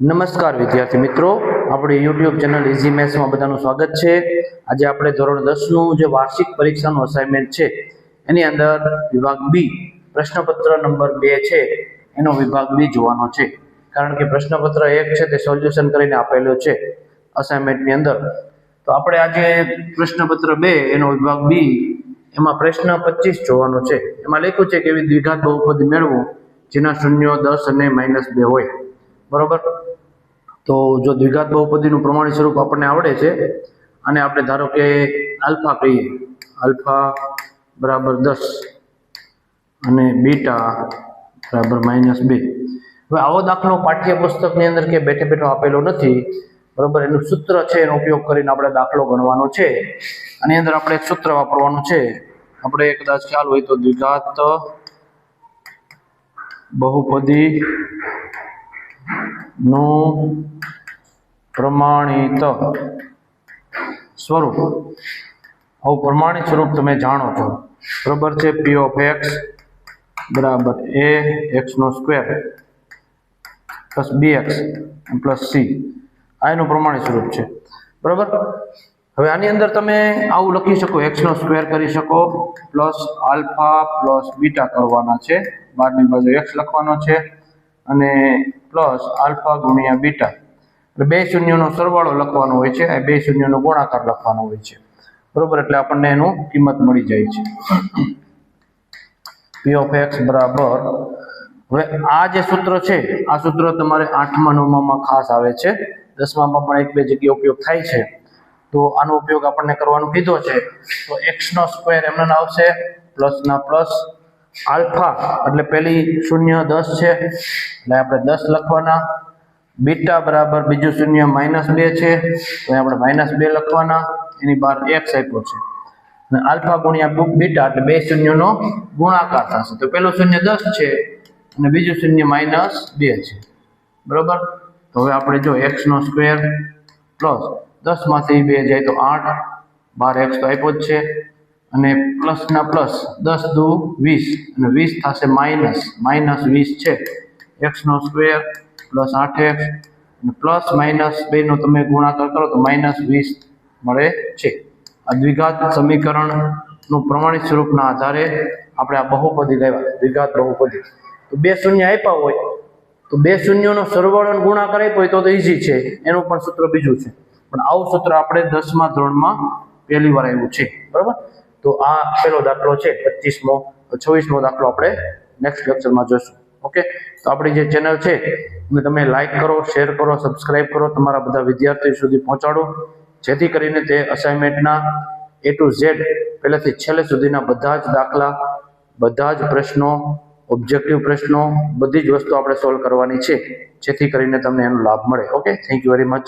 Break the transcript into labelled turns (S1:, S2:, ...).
S1: નમસ્કાર વિદ્યાર્થી મિત્રો. આપણી યુટ્યુબ ચેનલ ઇઝી મેથ્સમાં બધાનું સ્વાગત છે. આજે આપણે ધોરણ દસનું જે વાર્ષિક પરીક્ષાનું અસાઇનમેન્ટ છે, એની અંદર વિભાગ બી પ્રશ્નપત્ર નંબર બે છે, એનો વિભાગ બી જોવાનો છે. કારણ કે પ્રશ્નપત્ર એક છે તે સોલ્યુશન કરીને આપેલો છે અસાઇનમેન્ટની અંદર. તો આપણે આજે પ્રશ્નપત્ર બે, એનો વિભાગ બી એમાં પ્રશ્ન પચીસ જોવાનો છે. એમાં લખ્યું છે કે એવી દ્વિઘાત બહુપદી મેળવું, જેના શૂન્યો દસ અને માઇનસ બે હોય. બરોબર? તો જો દ્વિઘાત બહુપદીનું પ્રમાણિત સ્વરૂપ આપણને આવડે છે, અને આપણે ધારો કે આલ્ફા કહીએ, આલ્ફા બરાબર દસ અને બીટા બરાબર માઇનસ બે. હવે આવો દાખલો પાઠ્યપુસ્તકની અંદર કે બેઠે બેઠો આપેલો નથી, બરાબર? એનું સૂત્ર છે, એનો ઉપયોગ કરીને આપણે દાખલો ગણવાનો છે. આની અંદર આપણે એક સૂત્ર વાપરવાનું છે. આપણે કદાચ ખ્યાલ હોય તો દ્વિઘાત બહુપદી નું પ્રમાણિત સ્વરૂપ. આવું પ્રમાણિત સ્વરૂપ તમે જાણો છો. બરાબર છે? પી ઓફ એક્સ બરાબર એ એક્સનો square plus B X plus C આ એનું પ્રમાણિત સ્વરૂપ છે. બરાબર? હવે આની અંદર તમે આવું લખી શકો. એક્સનો સ્ક્વેર કરી શકો. પ્લસ આલ્ફા પ્લસ બીટા કરવાના છે. બારની બાજુ એક્સ લખવાનો છે. અને પ્લસ આલ્ફા ગુણ્યા બીટા એટલે બે શૂન્યનો સરવાળો લખવાનો હોય છે અને બે શૂન્યનો ગુણાકાર લખવાનો હોય છે. બરોબર? એટલે આપણને એનું કિંમત મળી જાય છે. પી ઓફ એક્સ બરાબર. હવે આ જે સૂત્ર છે, આ સૂત્ર તમારે આઠમા નવમામાં ખાસ આવે છે. દસમામાં પણ એક બે જગ્યાએ ઉપયોગ થાય છે. તો આનો ઉપયોગ આપણને કરવાનો કીધો છે. તો એક્સ નો સ્ક્વેર એમને આવશે પ્લસ ના પ્લસ આલ્ફા એટલે પેલી શૂન્ય દસ છે. એટલે આપણે દસ લખવાના. બીટા બરાબર બીજું શૂન્ય માઇનસ બે છે. તો આપણે માઇનસ બે લખવાના. એની બહાર એક્સ આપ્યો છે. અને આલ્ફા ગુણ્યા બીટા એટલે બે શૂન્યનો ગુણાકાર થશે. તો પેલું શૂન્ય દસ છે અને બીજું શૂન્ય માઇનસ બે છે. બરાબર? તો હવે આપણે જો એક્સનો સ્ક્વેર પ્લસ દસમાંથી બે જાય તો આઠ. બાર એક્સ તો આપ્યો જ છે. અને પ્લસના પ્લસ દસ દુ વીસ. અને વીસ થશે માઇનસ. માઇનસ વીસ છે. એક્સનો સ્ક્વેર પ્લસ આઠ પ્લસ માઇનસ બેનો તમે ગુણાકાર કરો તો માઇનસ વીસ મળે છે. આ દ્વિઘાત સમીકરણનું પ્રમાણિત સ્વરૂપના આધારે આપણે આ બહુપદી લેવા દ્વિઘાત બહુપદી. તો બે શૂન્ય આપ્યા હોય, તો બે શૂન્યનો સરવાળો ગુણાકાર આપ્યો હોય તો તો ઈઝી છે, એનું પણ સૂત્ર બીજું છે. પણ આવું સૂત્ર આપણે દસમા ધોરણમાં પહેલી વાર આવ્યું છે, બરાબર? તો આ પેલો દાખલો છે, પચીસમો, છવ્વીસમો દાખલો આપણે નેક્સ્ટ લેક્ચરમાં જોઈશું. ઓકે તો આપણી જે ચેનલ છે, એને તમે લાઇક કરો શેર કરો સબસ્ક્રાઇબ કરો, તમારા બધા વિદ્યાર્થીઓ સુધી પહોંચાડો. જેથી કરીને તે અસાઇનમેન્ટના એ ટુ ઝેડ પહેલેથી છેલ્લે સુધીના બધા જ દાખલા, બધા જ પ્રશ્નો ઓબ્જેક્ટિવ પ્રશ્નો, બધી જ વસ્તુ આપણે સોલ્વ કરવાની છે. જેથી કરીને તમને એનો લાભ મળે. Okay thank you very much